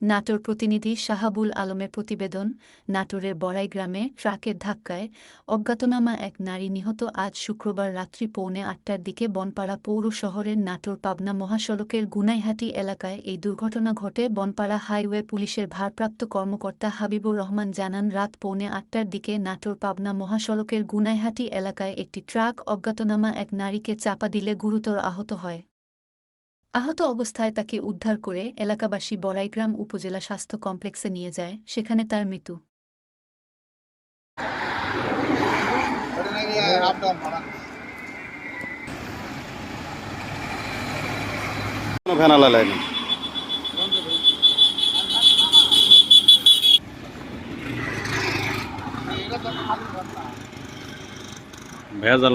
নাটোর প্রতিনিধি শাহাবুল আলমের প্রতিবেদন, নাটোরের বড়াই গ্রামে ট্রাকের ধাক্কায় অজ্ঞাতনামা এক নারী নিহত আজ শুক্রবার রাত্রি পৌনে আটটার দিকে বনপাড়া পৌর শহরের নাটোর পাবনা মহাসড়কের গুনাইহাটি এলাকায় এই দুর্ঘটনা ঘটে বনপাড়া হাইওয়ে পুলিশের ভারপ্রাপ্ত কর্মকর্তা হাবিবুর রহমান জানান, রাত পৌনে আটটার দিকে নাটোর পাবনা মহাসড়কের গুনাইহাটি এলাকায় একটি ট্রাক অজ্ঞাতনামা এক নারীকে চাপা দিলে গুরুতর আহত হয়। আহত অবস্থায় তাকে উদ্ধার করে এলাকাবাসী বড়াইগ্রাম উপজেলা স্বাস্থ্য কমপ্লেক্সে নিয়ে যায়, সেখানে তার মৃত্যু। ভেজাল